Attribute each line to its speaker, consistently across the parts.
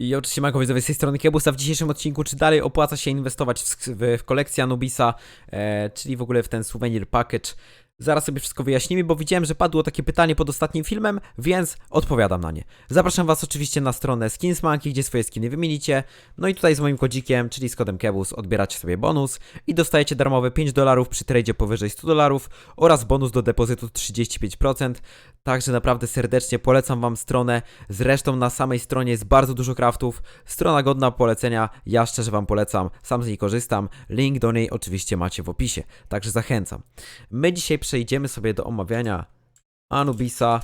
Speaker 1: I oczywiście Marko widzowie z tej strony Kiebusa w dzisiejszym odcinku, czy dalej opłaca się inwestować w, w, w kolekcję Anubisa, e, czyli w ogóle w ten souvenir package. Zaraz sobie wszystko wyjaśnimy, bo widziałem, że padło takie pytanie pod ostatnim filmem, więc odpowiadam na nie. Zapraszam Was oczywiście na stronę Skinsmanki, gdzie swoje skiny wymienicie. No i tutaj z moim kodzikiem, czyli z kodem Kebus, odbieracie sobie bonus i dostajecie darmowe 5 dolarów przy tradzie powyżej 100 dolarów oraz bonus do depozytu 35%. Także naprawdę serdecznie polecam Wam stronę. Zresztą na samej stronie jest bardzo dużo craftów. Strona godna polecenia. Ja szczerze Wam polecam. Sam z niej korzystam. Link do niej oczywiście macie w opisie. Także zachęcam. My dzisiaj przejdziemy sobie do omawiania Anubisa.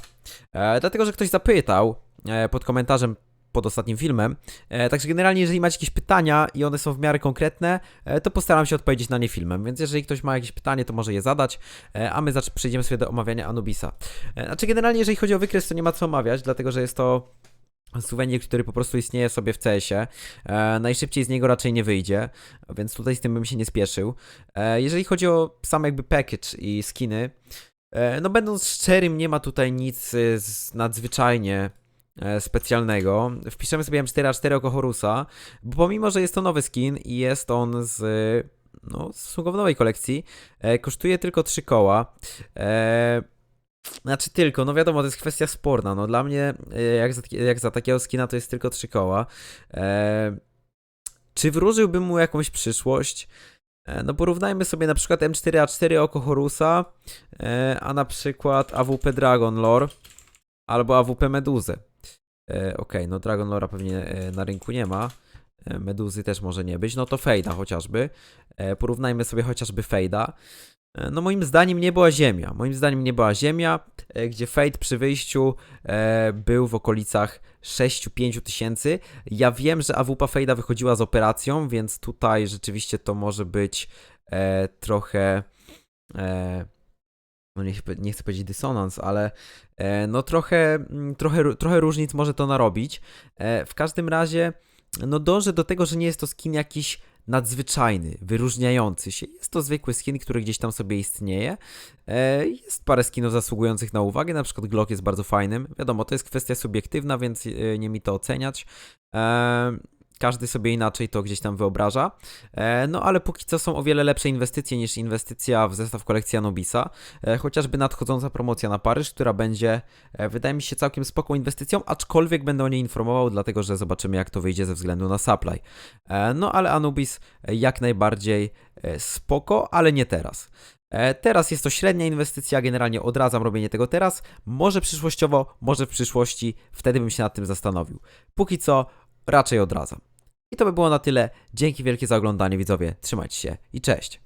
Speaker 1: E, dlatego, że ktoś zapytał e, pod komentarzem pod ostatnim filmem. E, także generalnie, jeżeli macie jakieś pytania i one są w miarę konkretne, e, to postaram się odpowiedzieć na nie filmem. Więc jeżeli ktoś ma jakieś pytanie, to może je zadać, e, a my przejdziemy sobie do omawiania Anubisa. E, Znaczy, generalnie, jeżeli chodzi o wykres, to nie ma co omawiać, dlatego że jest to suwenir, który po prostu istnieje sobie w CS-ie. E, najszybciej z niego raczej nie wyjdzie, więc tutaj z tym bym się nie spieszył. E, jeżeli chodzi o sam jakby package i skiny, e, no będąc szczerym, nie ma tutaj nic e, z, nadzwyczajnie e, specjalnego. Wpiszemy sobie M4A4 oko Horusa, bo pomimo, że jest to nowy skin i jest on z no, stosunkowo nowej kolekcji, e, kosztuje tylko 3 koła. E, znaczy tylko, no wiadomo, to jest kwestia sporna. No dla mnie, e, jak za, jak za takiego skina, to jest tylko 3 koła. E, czy wróżyłbym mu jakąś przyszłość? E, no porównajmy sobie na przykład M4A4 oko Horusa, a na przykład AWP Dragon Lore albo AWP Meduzę. Okej, no Dragon Lora pewnie e, na rynku nie ma. E, Meduzy też może nie być. No to Fejda chociażby. E, porównajmy sobie chociażby Fejda. E, No moim zdaniem nie była ziemia. Moim zdaniem nie była ziemia, e, gdzie Fade przy wyjściu e, był w okolicach 6-5 tysięcy. Ja wiem, że AWP Fejda wychodziła z operacją, więc tutaj rzeczywiście to może być trochę no nie, nie chcę powiedzieć dysonans, ale e, no trochę, mm, trochę, trochę różnic może to narobić. E, w każdym razie no dążę do tego, że nie jest to skin jakiś nadzwyczajny, wyróżniający się. Jest to zwykły skin, który gdzieś tam sobie istnieje. E, Jest parę skinów zasługujących na uwagę, na przykład Glock jest bardzo fajnym. Wiadomo, to jest kwestia subiektywna, więc e, nie mi to oceniać. Każdy sobie inaczej to gdzieś tam wyobraża. E, No ale póki co są o wiele lepsze inwestycje niż inwestycja w zestaw kolekcji Anubisa. E, Chociażby nadchodząca promocja na Paryż, która będzie, e, wydaje mi się, całkiem spoko inwestycją, aczkolwiek będę o niej informował, dlatego że zobaczymy, jak to wyjdzie ze względu na supply. No ale Anubis jak najbardziej spoko, ale nie teraz. Teraz jest to średnia inwestycja, generalnie odradzam robienie tego teraz. Może przyszłościowo, może w przyszłości, wtedy bym się nad tym zastanowił. Póki co, raczej odradzam. I to by było na tyle. Dzięki wielkie za oglądanie, widzowie. Trzymajcie się i cześć.